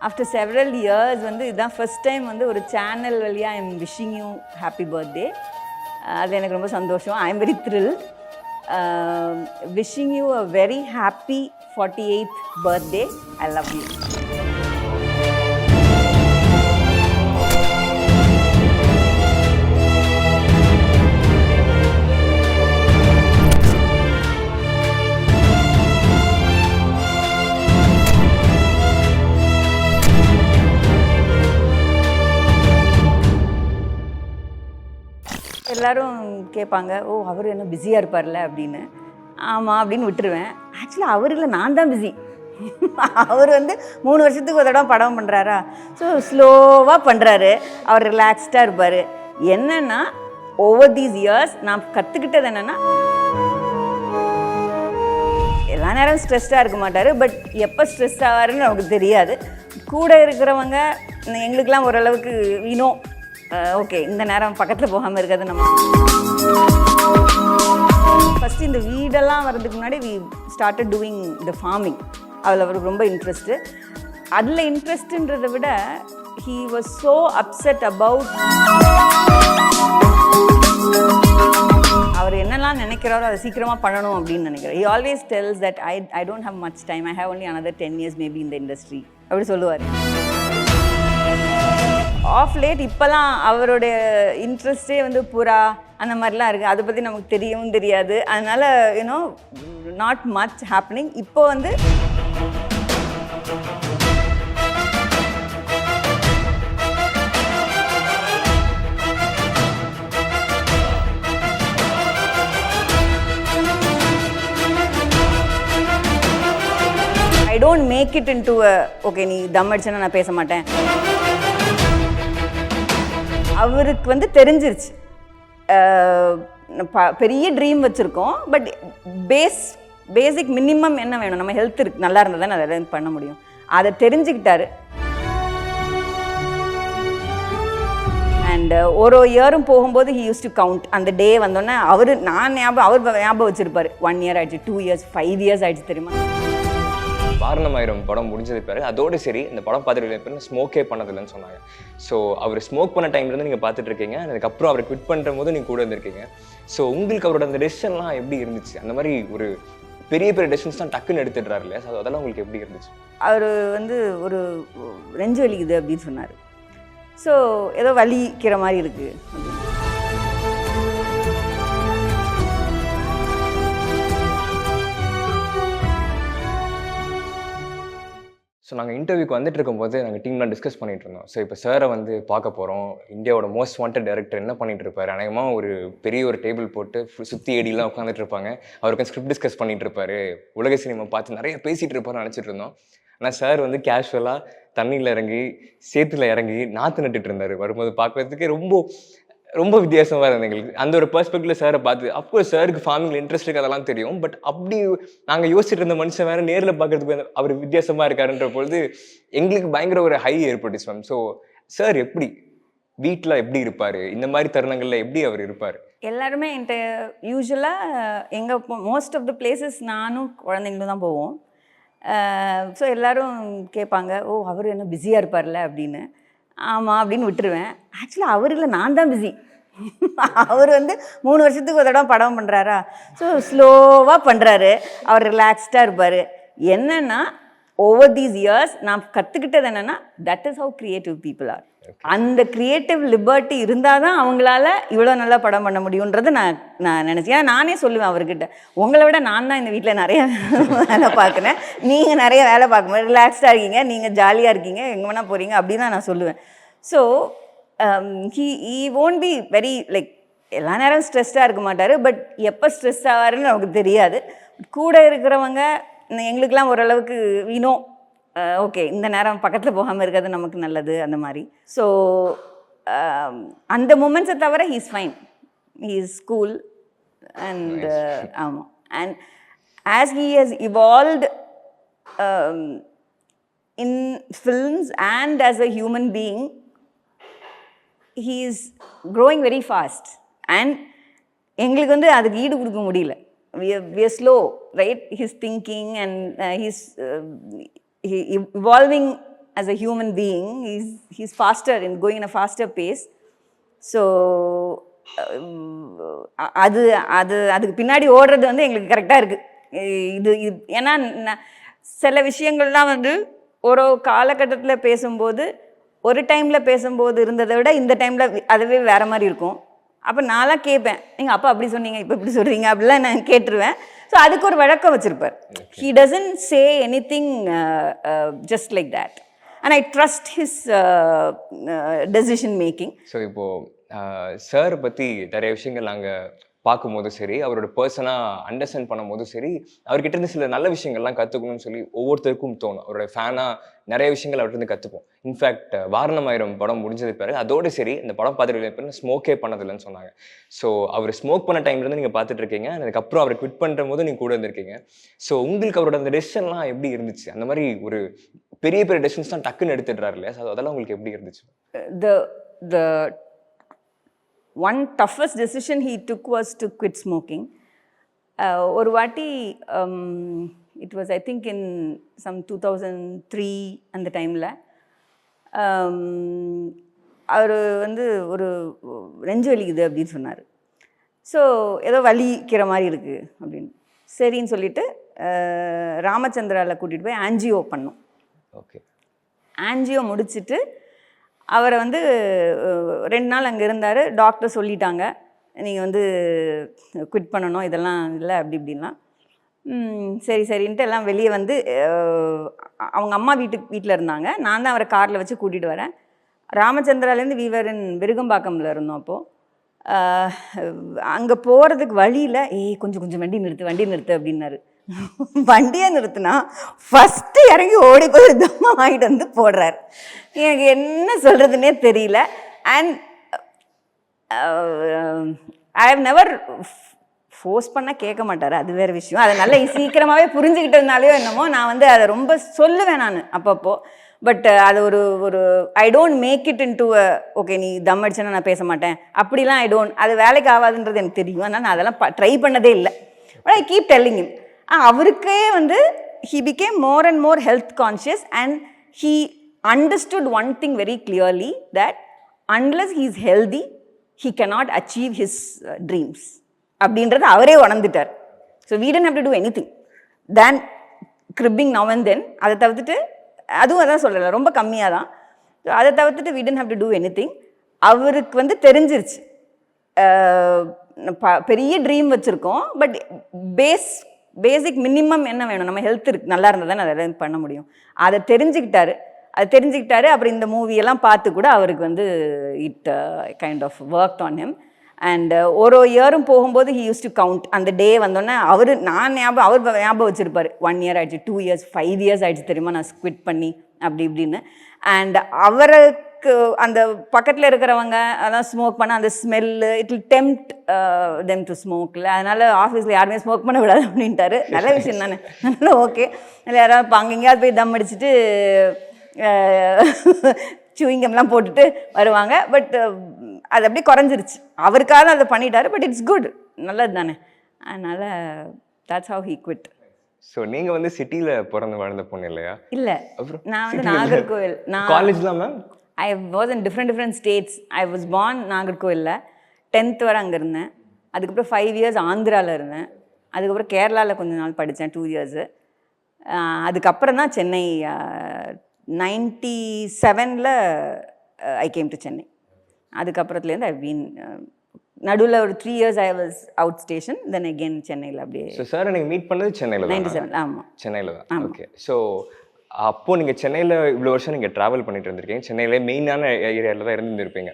After several years வந்து இதுதான் first time வந்து ஒரு சேனல் வழியாக I am wishing you happy birthday அது எனக்கு ரொம்ப சந்தோஷம். I am very thrill wishing you a very happy forty eight birthday I love you எல்லாரும் கேட்பாங்க ஓ அவர் என்ன பிஸியாக இருப்பார்ல? அப்படின்னு. ஆமாம் அப்படின்னு விட்டுருவேன். ஆக்சுவலாக அவர் இல்லை நான் தான் பிஸி அவர் வந்து மூணு வருஷத்துக்கு ஒரு தடவை படம் பண்ணுறாரா ஸோ ஸ்லோவாக பண்ணுறாரு அவர் ரிலாக்ஸ்டாக இருப்பார். என்னென்னா ஓவர் தீஸ் இயர்ஸ் நான் கற்றுக்கிட்டது என்னென்னா எல்லா நேரம் ஸ்ட்ரெஸ்டாக இருக்க மாட்டார். பட் எப்போ ஸ்ட்ரெஸ் ஆவாருன்னு நமக்கு தெரியாது. கூட இருக்கிறவங்க எங்களுக்கெல்லாம் ஓரளவுக்கு வினோ ஓகே இந்த நேரம் பக்கத்தில் போகாமல் இருக்கிறது நம்ம ஃபஸ்ட்டு இந்த வீடெல்லாம் வர்றதுக்கு முன்னாடி we started doing the farming அதில் அவருக்கு ரொம்ப இன்ட்ரெஸ்ட்டு அதில் இன்ட்ரெஸ்ட்டுன்றதை விட he was so upset about அவர் என்னெல்லாம் நினைக்கிறாரோ அதை சீக்கிரமாக பண்ணணும் அப்படின்னு நினைக்கிறார். He always tells that I I don't have much time I have only another ten years maybe இந்த இண்டஸ்ட்ரி அப்படி சொல்லுவார். ஆஃப் லேட் இப்போலாம் அவருடைய இன்ட்ரெஸ்டே வந்து புறா அந்த மாதிரிலாம் இருக்குது அதை பற்றி நமக்கு தெரியவும் தெரியாது. அதனால் யூனோ நாட் மச் ஹாப்பனிங் இப்போ வந்து I don't make it in to okay நீ தம் அடிச்சுன்னா நான் பேச மாட்டேன். அவருக்கு வந்து தெரிஞ்சிருச்சு. ப- பெரிய ட்ரீம் வச்சுருக்கோம். பட் பேஸ் பேசிக் மினிமம் என்ன வேணும்? நம்ம ஹெல்த் இருக்கு. நல்லா இருந்தால் தான் அதை பண்ண முடியும். அதை தெரிஞ்சுக்கிட்டாரு. அண்ட் ஒரு இயரும் போகும்போது ஹி யூஸ் டு கவுண்ட் அந்த டே வந்தோடனே அவர் நான் ஞாபகம் அவர் ஞாபகம் வச்சிருப்பாரு. ஒன் இயர் ஆயிடுச்சு டூ இயர்ஸ் ஃபைவ் இயர்ஸ் ஆயிடுச்சு தெரியுமா? காரணமாயிரும் படம் முடிஞ்சது பிறகு. அதோடு சரி இந்த படம் பார்த்துட்டு பிறகு ஸ்மோக்கே பண்ணதில்லைன்னு சொன்னாங்க. ஸோ அவர் ஸ்மோக் பண்ண டைம்லேருந்து நீங்கள் பார்த்துட்டு இருக்கீங்க அதுக்கப்புறம் அவர் குவிட் பண்ணுற போது நீங்கள் கூட இருந்திருக்கீங்க. ஸோ உங்களுக்கு அவரோட அந்த டெசிஷன்லாம் எப்படி இருந்துச்சு? அந்த மாதிரி ஒரு பெரிய பெரிய டெசிஷன்ஸ்லாம் டக்குன்னு எடுத்துடுறாரு இல்லையா? ஸோ அதெல்லாம் உங்களுக்கு எப்படி இருந்துச்சு? அவர் வந்து ஒரு நெஞ்சு வலிக்குது அப்படின்னு சொன்னார். ஸோ ஏதோ வலிக்கிற மாதிரி இருக்குது ஸோ நாங்கள் இன்டர்வியூக்கு வந்துட்டு இருக்கும்போது நாங்கள் டீம்லாம் டிஸ்கஸ் பண்ணிகிட்டு இருந்தோம். ஸோ இப்போ சாரை வந்து பார்க்க போகிறோம் இந்தியாவோட மோஸ்ட் வாண்டட் டேரக்டர் என்ன பண்ணிட்டு இருப்பார்? அநேகமாக ஒரு பெரிய ஒரு டேபிள் போட்டு சுற்றி ஏடிலாம் உட்காந்துட்டு இருப்பாங்க. அவருக்கு ஸ்கிரிப்ட் டிஸ்கஸ் பண்ணிட்டு இருப்பாரு. உலக சினிமா பார்த்து நிறைய பேசிகிட்டு இருப்பாருன்னு நினச்சிட்டு இருந்தோம். ஆனால் சார் வந்து கேஷுவலாக தண்ணியில் இறங்கி சேத்துல இறங்கி நாற்று நட்டுட்டு இருந்தார். வரும்போது பார்க்குறதுக்கு ரொம்ப ரொம்ப வித்தியாசமாக இருந்தது எங்களுக்கு. அந்த ஒரு பெர்ஸ்பெக்டிவ்ல சாரை பார்த்து அப்கோர்ஸ் சாருக்கு ஃபார்மிங்கில் இன்ட்ரெஸ்ட் இருக்கு அதெல்லாம் தெரியும். பட் அப்படி நாங்கள் யோசிச்சுட்டு இருந்த மனுஷன் வேற நேரில் பார்க்கறதுக்கு அவர் வித்தியாசமாக இருக்காருன்ற பொழுது எங்களுக்கு பயங்கர ஒரு ஹை ஏற்பட்டுச்சு மேம் ஸோ சார் எப்படி? வீட்டில் எப்படி இருப்பார்? இந்த மாதிரி தருணங்களில் எப்படி அவர் இருப்பார்? எல்லாருமே என்கிட்ட யூஸ்வலாக எங்கள் மோஸ்ட் ஆஃப் த பிளேசஸ் நானும் குழந்தைங்களும் தான் போவோம். ஸோ எல்லோரும் கேட்பாங்க ஓ அவர் என்ன பிஸியாக இருப்பார்ல? அப்படின்னு. ஆமாம் அப்படின்னு விட்டுருவேன். ஆக்சுவலாக அவர் இல்லை நான் தான் பிஸி அவர் வந்து மூணு வருஷத்துக்கு ஒரு தடவை படம் பண்ணுறாரா ஸோ ஸ்லோவாக பண்ணுறாரு அவர் ரிலாக்ஸ்டாக இருப்பார். என்னென்னா ஓவர் தீஸ் இயர்ஸ் நான் கற்றுக்கிட்டது என்னென்னா that is how creative people are அந்த கிரியேட்டிவ் லிபர்ட்டி இருந்தால் தான் அவங்களால இவ்வளோ நல்லா படம் பண்ண முடியுன்றது நான் நான் நினச்சேன். ஏன்னா நானே சொல்லுவேன் அவர்கிட்ட உங்களை விட நான் தான் இந்த வீட்டில் நிறைய வேலை பார்க்குறேன். நீங்கள் நிறைய வேலை பார்க்கும்போது ரிலாக்ஸ்டாக இருக்கீங்க நீங்கள் ஜாலியாக இருக்கீங்க எங்கே வேணால் போகிறீங்க அப்படின்னு தான் நான் சொல்லுவேன். ஸோ ஹீ ஈ ஓன்ட் பி வெரி லைக் எல்லா நேரம் ஸ்ட்ரெஸ்டாக இருக்க மாட்டார் பட் எப்போ ஸ்ட்ரெஸ் ஆவாருன்னு நமக்கு தெரியாது. கூட இருக்கிறவங்க எங்களுக்கெல்லாம் ஓரளவுக்கு வினோ ஓகே இந்த நேரம் பக்கத்தில் போகாமல் இருக்கிறது நமக்கு நல்லது அந்த மாதிரி. ஸோ அந்த மூமெண்ட்ஸை தவிர he's fine he's school and ஆமாம் and as he has evolved in films and as a human being he is growing very fast. And எங்களுக்கு வந்து அதுக்கு ஈடு கொடுக்க முடியல. We are, we are slow right? His thinking and uh, uh, he evolving as a human being is he's faster in going a faster pace so அது அது அதுக்கு பின்னாடி ஓடுறது வந்து எங்களுக்கு கரெக்டாக இருக்குது இது இது ஏன்னா சில விஷயங்கள்லாம் வந்து ஒரு காலகட்டத்தில் பேசும்போது ஒரு டைமில் பேசும்போது இருந்ததை விட இந்த டைமில் அதுவே வேறு மாதிரி இருக்கும். அப்போ நான்லாம் கேட்பேன். நீங்கள் அப்போ அப்படி சொன்னீங்க இப்போ இப்படி சொல்கிறீங்க அப்படிலாம் நான் கேட்டுருவேன். ஸோ அதுக்கு ஒரு வழக்கம் வச்சுருப்பார். He doesn't say anything just like that and I trust his decision making so இப்போது சார் பற்றி நிறைய விஷயங்கள் நாங்கள் பார்க்கும்போதும் சரி அவரோட பர்சனாக அண்டர்ஸ்டாண்ட் பண்ணும்போதும் சரி அவர்கிட்ட இருந்து சில நல்ல விஷயங்கள்லாம் கற்றுக்கணும்னு சொல்லி ஒவ்வொருத்தருக்கும் தோணும். அவரோட ஃபேனாக நிறைய விஷயங்கள் அவர்கிட்ட இருந்து கற்றுப்போம் இன்ஃபேக்ட் வாரணமாயிரம் படம் முடிஞ்சது பிறகு அதோடு சரி இந்த படம் பார்த்துட்டு பிறகு ஸ்மோக்கே பண்ணதில்லைன்னு சொன்னாங்க. ஸோ அவர் ஸ்மோக் பண்ண டைம்லேருந்து நீங்கள் பார்த்துட்டு இருக்கீங்க அதுக்கப்புறம் அவர் குவிட் பண்ணுற போது நீங்கள் கூட இருந்திருக்கீங்க. ஸோ உங்களுக்கு அவரோட அந்த டெசிஷன்லாம் எப்படி இருந்துச்சு? அந்த மாதிரி ஒரு பெரிய பெரிய டெசிஷன்ஸ்லாம் டக்குன்னு எடுத்துடுறாரு இல்லையா? ஸோ அதெல்லாம் உங்களுக்கு எப்படி இருந்துச்சு? The the toughest decision he took was to quit smoking. Uh, ஒரு வாட்டி it was I think in some two thousand three அந்த டைமில் அவர் வந்து ஒரு நெஞ்சு வலிக்குது அப்படின்னு சொன்னார். ஸோ ஏதோ வலிக்கிற மாதிரி இருக்குது அப்படின்னு. சரின்னு சொல்லிட்டு அஹ், ராமச்சந்திராவில் கூட்டிகிட்டு போய் ஆன்ஜியோ பண்ணோம். ஓகே ஆன்ஜியோ முடிச்சிட்டு அவரை வந்து ரெண்டு நாள் அங்கே இருந்தார். டாக்டர் சொல்லிட்டாங்க. நீங்கள் வந்து குவிட் பண்ணணும். இதெல்லாம் இல்லை அப்படி இப்படின்லாம். சரி சரின்ட்டு எல்லாம் வெளியே வந்து அவங்க அம்மா வீட்டுக்கு வீட்டில் இருந்தாங்க. நான் தான் அவரை காரில் வச்சு கூட்டிகிட்டு வரேன். ராமச்சந்திராலேருந்து வீவரன் விருகம்பாக்கம்ல இருந்தோம் அப்போது அங்கே போகிறதுக்கு வழியில் ஏய் கொஞ்சம் கொஞ்சம் வண்டி நிறுத்து வண்டி நிறுத்து அப்படின்னாரு. வண்டியை நிறுத்தினா ஃபஸ்ட்டு இறங்கி ஓடி போய் தம்மா வாங்கிட்டு வந்து போடுறாரு. எனக்கு என்ன சொல்கிறதுனே தெரியல. And I have never force பண்ணால் கேட்க மாட்டார். அது வேறு விஷயம். அதை நல்லா சீக்கிரமாகவே புரிஞ்சுக்கிட்டதுனாலையோ என்னமோ நான் வந்து அதை ரொம்ப சொல்லுவேன் நான் அப்பப்போ. பட் uh, அது ஒரு ஒரு I don't make it in to okay நீ தம் அடிச்சேன்னா நான் பேச மாட்டேன். அப்படிலாம் ஐ டோன்ட் அது வேலைக்கு ஆகாதுன்றது எனக்கு தெரியும். ஆனால் நான் அதெல்லாம் ட்ரை பண்ணதே இல்லை. But I keep telling him. அவருக்கே வந்து he became more and more health conscious and he understood one thing very clearly that unless he is healthy he cannot achieve his dreams அப்படின்றத அவரே உணர்ந்துட்டார். So we tend have to do anything then gripping now and then அதை தவிர்த்துட்டு அதுவும் அதான் சொல்லலை ரொம்ப கம்மியாக தான் ஸோ அதை தவிர்த்துட்டு we tend have to do anything அவருக்கு வந்து தெரிஞ்சிருச்சு. ப- பெரிய ட்ரீம் வச்சுருக்கோம். பட் பேஸ் பேசிக் மினிமம் என்ன வேணும்? நம்ம ஹெல்த் இருக்கு நல்லா இருந்தால் தானே அதை பண்ண முடியும். அதை தெரிஞ்சுக்கிட்டாரு. அதை தெரிஞ்சுக்கிட்டாரு. அப்புறம் இந்த மூவியெல்லாம் பார்த்து கூட அவருக்கு வந்து it kind of work on him and ஒரு இயரும் போகும்போது ஹி யூஸ் டு கவுண்ட் அந்த டே வந்தோடனே அவர் நான் ஞாபகம் அவர் ஞாபகம் வச்சுருப்பார். ஒன் இயர் ஆயிடுச்சு டூ இயர்ஸ் ஃபைவ் இயர்ஸ் ஆயிடுச்சு தெரியுமா? நான் ஸ்குவிட் பண்ணி அப்படி இப்படின்னு. அண்ட் அவருக்கு அந்த பக்கத்தில் இருக்கிறவங்க அதான் ஸ்மோக் பண்ண அந்த smell it will tempt them to ஸ்மோக்கில் அதனால ஆஃபீஸில் யாருமே ஸ்மோக் பண்ண விடாது அப்படின்ட்டாரு. நல்ல விஷயம் தானே. அதனால ஓகே இல்லை யாராவது இப்போ அங்கே எங்கேயாவது போய் தம் அடிச்சுட்டு சூயிங்கம்லாம் போட்டுட்டு வருவாங்க. பட் அது அப்படியே குறைஞ்சிருச்சு. அவருக்காக அதை பண்ணிட்டாரு பட் இட்ஸ் குட் நல்லது தானே. அதனால் that's how he quit. So நீங்கள் வந்து சிட்டியில் பிறந்து வாழ்ந்த பொண்ணு இல்லையா? இல்லை. நான் வந்து நாகர்கோவில். நான் காலேஜ்லாம் ma'am I was in different different states I was born நாகர்கோவிலில் டென்த் வரை அங்கே இருந்தேன். அதுக்கப்புறம் ஃபைவ் இயர்ஸ் ஆந்திராவில் இருந்தேன். அதுக்கப்புறம் கேரளாவில் கொஞ்ச நாள் படித்தேன் டூ இயர்ஸு அதுக்கப்புறம் தான் சென்னை நைன்டி செவனில் ஐ கேம் டு சென்னை. அதுக்கப்புறத்துலேருந்து ஐ பீன் நடுவில் ஒரு three years I was out station then again சென்னையில் அப்படியே சார் எனக்கு மீட் பண்ணது சென்னையில் நைன்டி செவன் ஆமாம் சென்னையில் தான். ஓகே ஸோ அப்போ நீங்கள் சென்னையில் இவ்வளோ வருஷம் நீங்கள் ட்ராவல் பண்ணிட்டு இருந்திருக்கீங்க. சென்னையில மெயினான ஏரியாவில் தான் இருந்திருப்பீங்க.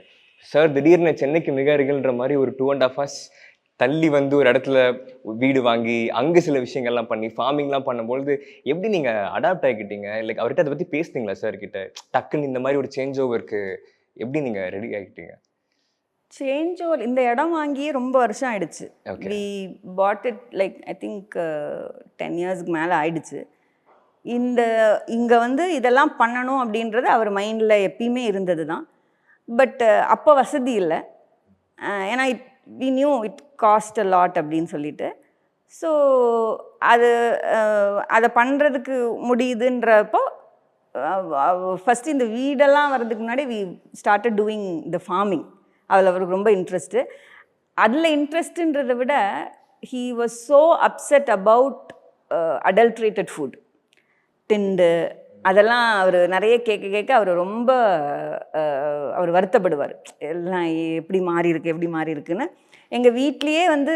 சார் திடீர்னு சென்னைக்கு மிக அருகில்ன்ற மாதிரி ஒரு டூ அண்ட் ஹாஃப் ஹவர்ஸ் தள்ளி வந்து ஒரு இடத்துல வீடு வாங்கி அங்கே சில விஷயங்கள்லாம் பண்ணி ஃபார்மிங்லாம் பண்ணும்பொழுது எப்படி நீங்கள் அடாப்ட் ஆகிக்கிட்டீங்க? லைக் அவர்கிட்ட அதை பற்றி பேசுனீங்களா சார் கிட்ட? டக்குன்னு இந்த மாதிரி ஒரு சேஞ்ச் ஓவருக்கு எப்படி நீங்கள் ரெடி ஆகிட்டீங்க சேஞ்ச் ஓவர் இந்த இடம் வாங்கியே ரொம்ப வருஷம் ஆயிடுச்சு. We bought it like I think ten இயர்ஸ்க்கு மேலே ஆயிடுச்சு. இந்த இங்கே வந்து இதெல்லாம் பண்ணணும் அப்படின்றது அவர் மைண்டில் எப்பயுமே இருந்தது தான் பட் அப்போ வசதி இல்லை. ஏன்னா it we knew it cost a lot அப்படின்னு சொல்லிட்டு. ஸோ அது அதை பண்ணுறதுக்கு முடியுதுன்றப்போ ஃபஸ்ட்டு இந்த வீடெல்லாம் வர்றதுக்கு முன்னாடி we started doing the farming அதில் அவருக்கு ரொம்ப இன்ட்ரெஸ்ட்டு அதில் இன்ட்ரெஸ்ட்டுன்றதை விட he was so upset about adulterated food திண்டு அதெல்லாம் அவர் நிறைய கேட்க கேட்க அவர் ரொம்ப அவர் வருத்தப்படுவார். எல்லாம் எப்படி மாறி இருக்கு எப்படி மாறி இருக்குன்னு. எங்கள் வீட்லேயே வந்து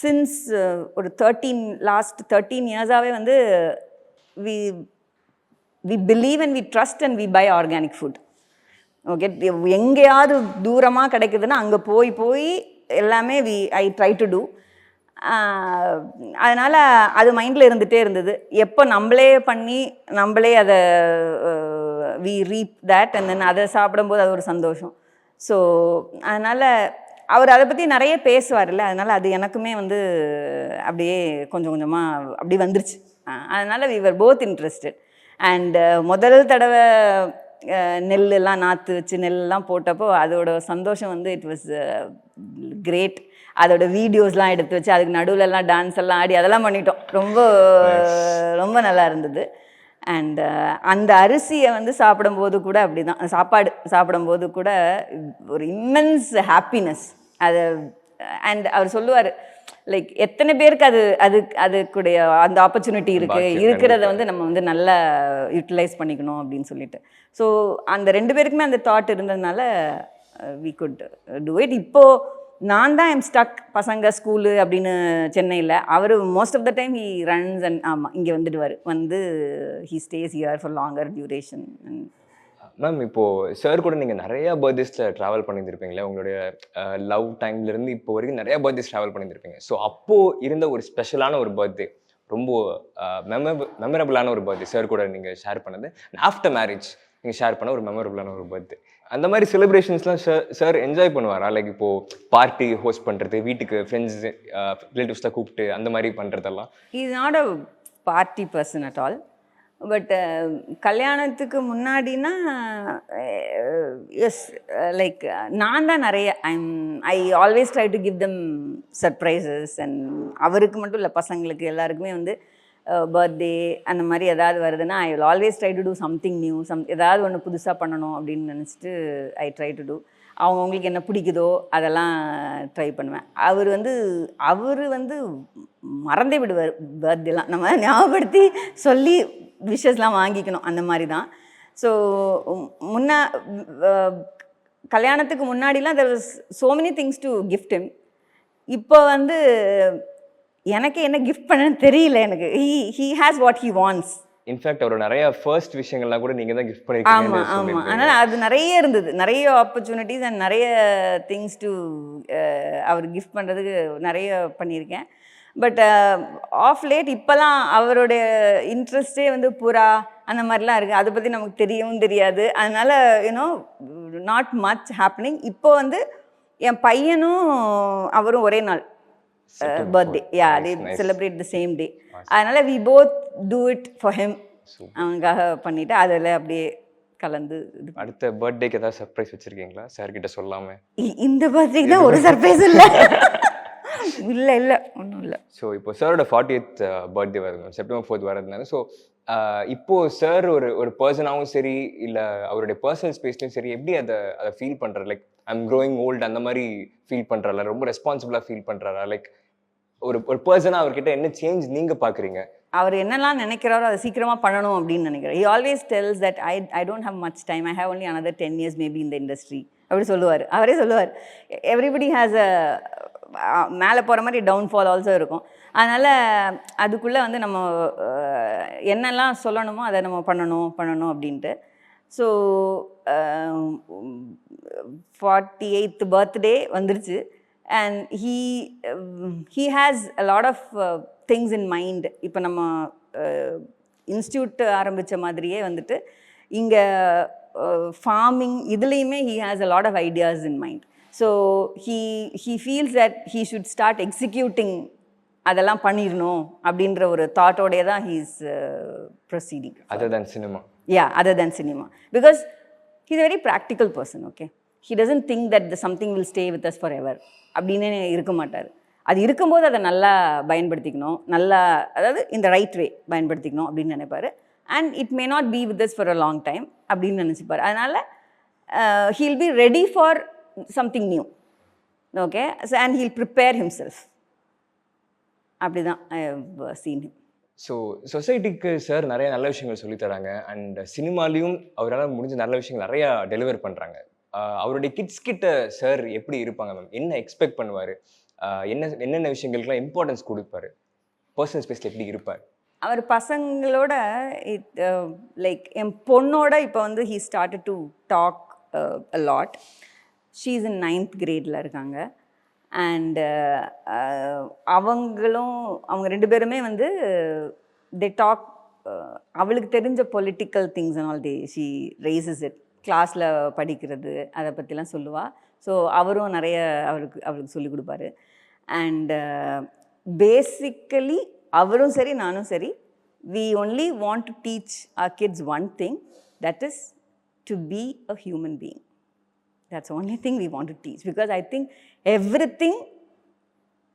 சின்ஸ் ஒரு தேர்ட்டீன் லாஸ்ட் தேர்ட்டீன் இயர்ஸாகவே வந்து we we believe and we trust and we buy organic food okay எங்கேயாவது தூரமாக கிடைக்குதுன்னா அங்கே போய் போய் எல்லாமே we I try to do அதனால் அது மைண்டில் இருந்துகிட்டே இருந்தது. எப்போ நம்மளே பண்ணி நம்மளே அதை we reap that and then அதை சாப்பிடும்போது அது ஒரு சந்தோஷம். ஸோ அதனால் அவர் அதை பற்றி நிறைய பேசுவார்ல அதனால் அது எனக்குமே வந்து அப்படியே கொஞ்சம் கொஞ்சமாக அப்படி வந்துருச்சு. அதனால் we were both interested and முதல் தடவை நெல்லெல்லாம் நாற்று வச்சு நெல்லாம் போட்டப்போ அதோட சந்தோஷம் வந்து இட் வாஸ் கிரேட் அதோட வீடியோஸ்லாம் எடுத்து வச்சு அதுக்கு நடுவுல எல்லாம் டான்ஸ் எல்லாம் ஆடி அதெல்லாம் பண்ணிட்டோம். ரொம்ப ரொம்ப நல்லா இருந்தது. அண்ட் அந்த அரிசியை வந்து சாப்பிடும்போது கூட அப்படி தான் சாப்பாடு சாப்பிடும்போது கூட ஒரு இம்மென்ஸ் ஹாப்பினஸ் அது அண்ட் அவர் சொல்லுவார் லைக் எத்தனை பேருக்கு அது அது அதுக்குடைய அந்த ஆப்பர்ச்சுனிட்டி இருக்கு? பாக்கியம் இருக்கிறத வந்து நம்ம வந்து நல்லா யூட்டிலைஸ் பண்ணிக்கணும் அப்படின்னு சொல்லிட்டு. ஸோ அந்த ரெண்டு பேருக்குமே அந்த தாட் இருந்ததுனால வி குட் டூ இட் இப்போ நான் தான் எம் ஸ்டக் பசங்க ஸ்கூலு அப்படின்னு சென்னையில். அவர் most of the time he runs and ஆமாம் இங்கே வந்துடுவார். வந்து he stays here for longer duration and ma'am இப்போது சார் கூட நீங்கள் நிறைய பர்த்டேஸில் ட்ராவல் பண்ணியிருந்துருப்பீங்களே உங்களுடைய லவ் டைம்லேருந்து இப்போ வரைக்கும் நிறைய பர்த்டேஸ் ட்ராவல் பண்ணியிருந்திருப்பீங்க. ஸோ அப்போது இருந்த ஒரு ஸ்பெஷலான ஒரு பர்த்டே ரொம்ப மெமரபிள் மெமரபிளான ஒரு பர்த்டே சார் கூட நீங்கள் ஷேர் பண்ணது. ஆஃப்டர் மேரேஜ் நீங்கள் ஷேர் பண்ண ஒரு மெமரபிளான ஒரு பர்த்டே அந்த மாதிரி செலிப்ரேஷன்ஸ்லாம் சார் சார் என்ஜாய் பண்ணுவாரா? லைக் இப்போ பார்ட்டி ஹோஸ்ட் பண்ணுறது வீட்டுக்கு ஃப்ரெண்ட்ஸ் ரிலேட்டிவ்ஸ்லாம் கூப்பிட்டு அந்த மாதிரி பண்ணுறதெல்லாம் is not a party person at all but கல்யாணத்துக்கு முன்னாடினா எஸ் லைக் நான் தான் நிறைய I'm I always try to give them surprises and அவருக்கு மட்டும் இல்லை பசங்களுக்கு எல்லாருக்குமே வந்து பர்த்டே அந்த மாதிரி ஏதாவது வருதுன்னா I will always try to do something new some ஏதாவது ஒன்று புதுசாக பண்ணணும் அப்படின்னு நினச்சிட்டு ஐ ட்ரை டு டூ அவங்கவுங்களுக்கு என்ன பிடிக்குதோ அதெல்லாம் ட்ரை பண்ணுவேன். அவர் வந்து அவர் வந்து மறந்தே விடுவார் பர்த்டேலாம் நம்ம ஞாபகப்படுத்தி சொல்லி விஷஸ்லாம் வாங்கிக்கணும். அந்த மாதிரி தான். ஸோ முன்ன கல்யாணத்துக்கு முன்னாடிலாம் there was so many things to gift இப்போ வந்து எனக்கு என்ன கிஃப்ட் பண்ணன்னு தெரியல எனக்கு. He he has what he wants in fact அவரோட நிறைய ஃபர்ஸ்ட் விஷயங்கள்லாம் கூட நீங்கள் தான் கிஃப்ட் ஆமாம் ஆமாம் பண்ணிருக்கீங்க அதனால் அது நிறைய இருந்தது. நிறைய ஆப்பர்ச்சுனிட்டிஸ் அண்ட் நிறைய திங்ஸ் டு அவர் கிஃப்ட் பண்ணுறதுக்கு நிறைய பண்ணியிருக்கேன். பட் ஆஃப் லேட் இப்போலாம் அவருடைய இன்ட்ரெஸ்டே வந்து புறா அந்த மாதிரிலாம் இருக்குது அதை பற்றி நமக்கு தெரியவும் தெரியாது. அதனால் யூனோ நாட் மச் ஹேப்பனிங் இப்போ வந்து என் பையனும் அவரும் ஒரே நாள். Birthday yeah they celebrate the same day அதனால் we both do it for him அவனுக்காக பண்ணிவிட்டு அதில் அப்படியே கலந்து அடுத்த பர்த்டேக்கு ஏதாவது சர்ப்ரைஸ் வச்சிருக்கீங்களா? சார் கிட்ட சொல்லாம. இந்த பர்த்டேக்கு தான் ஒரு சர்ப்ரைஸ் இல்லை. இல்லை இல்லை. ஒன்றும் இல்லை. ஸோ இப்போ சாரோட ஃபார்ட்டி எய்த் பர்த்டே வருது செப்டம்பர் ஃபோர்த் வரதுனால ஸோ இப்போ சார் ஒரு ஒரு பர்சனாகவும் சரி இல்லை அவருடைய பர்சனல் ஸ்பேஸ்லையும் சரி எப்படி அதை அதை ஃபீல் பண்ணுறாரு லைக் ஐம் க்ரோயிங் ஓல்டு அந்த மாதிரி ஃபீல் பண்ணுறாரா ரொம்ப ரெஸ்பான்சிபிளாக ஃபீல் பண்ணுறாரா லைக் ஒரு ஒரு பர்சனாக அவர்கிட்ட என்ன சேஞ்ச் நீங்கள் பார்க்குறீங்க அவர் என்னெல்லாம் நினைக்கிறாரோ அதை சீக்கிரமாக பண்ணணும் அப்படின்னு நினைக்கிறார். He always tells that I I don't have much time I have only another ten years maybe இந்த இண்டஸ்ட்ரி அப்படி சொல்லுவார். அவரே சொல்லுவார். எவ்ரிபடி ஹேஸ் அ மேலே போகிற மாதிரி டவுன்ஃபால் ஆல்சோ இருக்கும். அதனால் அதுக்குள்ளே வந்து நம்ம என்னெல்லாம் சொல்லணுமோ அதை நம்ம பண்ணணும் பண்ணணும் அப்படின்ட்டு. ஸோ ஃபார்ட்டி எயித் பர்த்டே வந்துருச்சு. And he he has a lot of things in mind இப்போ நம்ம இன்ஸ்டியூட் ஆரம்பித்த மாதிரியே வந்துட்டு இங்கே ஃபார்மிங் இதுலேயுமே he has a lot of ideas in mind so he he feels that he should start executing அதெல்லாம் பண்ணிடணும் அப்படின்ற ஒரு தாட்டோடைய தான் he's proceeding other than cinema yeah other than cinema. Because he's a very practical person he doesn't think that the something will stay with us forever அப்படின்னு இருக்க மாட்டார். அது இருக்கும்போது அதை நல்லா பயன்படுத்திக்கணும். நல்லா அதாவது இந்த ரைட் வே பயன்படுத்திக்கணும் அப்படின்னு நினைப்பார். And it may not be with us for a long time அப்படின்னு நினச்சிப்பார். அதனால் he'll be ready for something new okay and he'll prepare himself அப்படி தான் சீன் ஸோ சொசைட்டிக்கு சார் நிறைய நல்ல விஷயங்கள் சொல்லித் தராங்க. அண்ட் சினிமாலையும் அவரால் முடிஞ்ச நல்ல விஷயங்கள் நிறையா டெலிவர் பண்ணுறாங்க அவருடைய கிட்ஸ் கிட்ட சார் எப்படி இருப்பாங்க மேம் என்ன எக்ஸ்பெக்ட் பண்ணுவார்? என்ன என்னென்ன விஷயங்களுக்குலாம் இம்பார்ட்டன்ஸ் கொடுப்பாரு? பர்சனல் ஸ்பேஸில் எப்படி இருப்பார்? அவர் பசங்களோட இட் லைக் என் பொண்ணோட இப்போ வந்து he start to talk a lot she's in ninth கிரேடில் இருக்காங்க. அண்டு அவங்களும் அவங்க ரெண்டு பேருமே வந்து தே டாக் அவளுக்கு தெரிஞ்ச political things and all they she raises it கிளாஸில் படிக்கிறது அதை பற்றிலாம் சொல்லுவாள் ஸோ அவரும் நிறைய அவருக்கு அவருக்கு சொல்லிக் கொடுப்பாரு அண்டு பேசிக்கலி அவரும் சரி நானும் சரி we only want to teach our kids one thing that is to be a human being that's only thing we want to teach because I think everything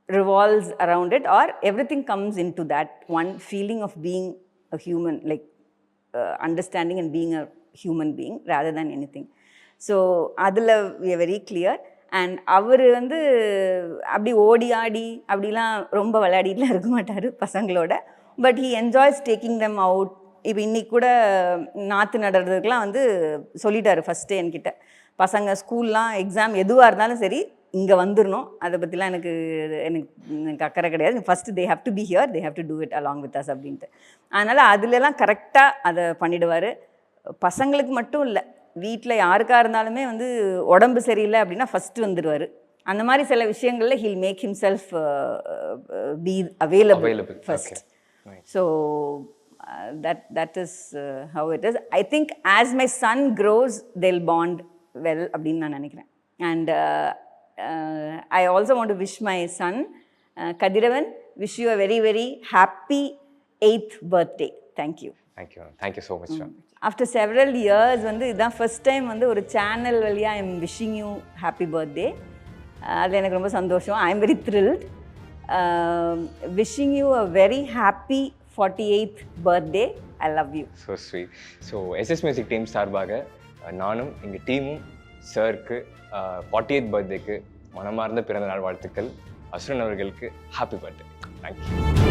revolves around our or everything comes into that one feeling of being a human like uh, understanding and being a human being rather than anything so அதில் we very very அண்ட் அவர் வந்து அப்படி ஓடி ஆடி அப்படிலாம் ரொம்ப விளையாடிட்டுலாம் இருக்க மாட்டார் பசங்களோட. But he enjoys taking them out இப்போ இன்னைக்கு கூட நாற்று நடுறதுக்கெலாம் வந்து சொல்லிட்டாரு ஃபஸ்ட்டு என்கிட்ட. பசங்க ஸ்கூல்லாம் எக்ஸாம் எதுவாக இருந்தாலும் சரி இங்கே வந்துடணும் அதை பற்றிலாம் எனக்கு எனக்கு எனக்கு அக்கறை கிடையாது. First they have to be here they have to do it along with us அப்படின்ட்டு. அதனால் அதுலலாம் கரெக்டாக அதை பண்ணிடுவார். பசங்களுக்கு மட்டும் இல்லை வீட்டில் யாருக்காக இருந்தாலுமே வந்து உடம்பு சரியில்லை அப்படின்னா ஃபஸ்ட்டு வந்துடுவார் அந்த மாதிரி சில விஷயங்களில் he'll make himself be available first that that is uh, how it is. I think as my son grows, they'll bond well. அப்படின்னு நான் நினைக்கிறேன். And I also want to wish my son Kathiravan wish you a very very happy eighth birthday thank you thank you ma'am thank you so much after several years வந்து இதுதான் first time வந்து ஒரு channel வழியாக I'm wishing you happy birthday அதில் எனக்கு ரொம்ப சந்தோஷம். I am very thrilled wishing you a very happy forty eighth birthday I love you so sweet so SS music team சார்பாக நானும் எங்கள் டீமும் சாருக்கு ஃபார்ட்டி எய்த் பர்த்டேக்கு மனமார்ந்த பிறந்த நாள் வாழ்த்துக்கள். அசுரன் அவர்களுக்கு ஹாப்பி பர்த்டே தேங்க்யூ